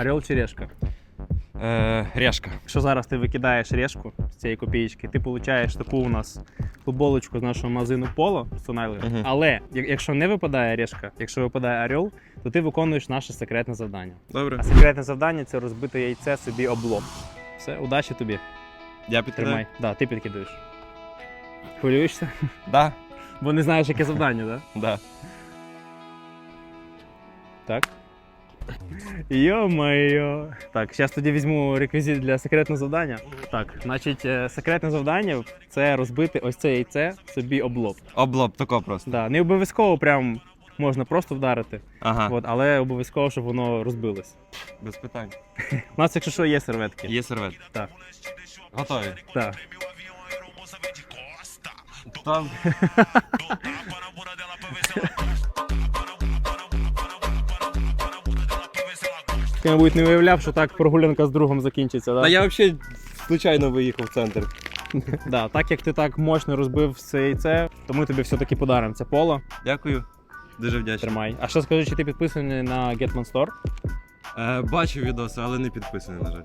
Орел чи решка? Е, решка. Якщо зараз ти викидаєш решку з цієї копієчки, ти получаєш таку у нас футболочку з нашого магазину Поло з. Мгм. Але як- якщо не випадає решка, якщо випадає орел, то ти виконуєш наше секретне завдання. Добре. А секретне завдання це розбити яйце собі об лоб. Все, удачі тобі. Я Тримай. підтримаю. Да, ти підкидаєш. Хвилюєшся? Да. Бо не знаєш, яке завдання, так? Да. Так. Йо-моє. Так, зараз тоді візьму реквізит для секретного завдання. Так, значить, е, секретне завдання це розбити ось це яйце собі об лоб. Облоб тако просто. Да, не обов'язково прям можна просто вдарити, Ага. от, але обов'язково, щоб воно розбилось. Без питань. У нас, якщо що, є серветки. Є сервет. Так. Готові. Так. Там. Ти, мабуть, не уявляв, що так прогулянка з другом закінчиться, Та я взагалі случайно виїхав в центр. Да, так як ти так мощно розбив це яйце, то ми тобі все-таки подаримо це поло. Дякую. Дуже вдячний. Тримай. А що скажи, чи ти підписаний на Getman Store? Е, бачив відоси, але не підписаний, на жаль.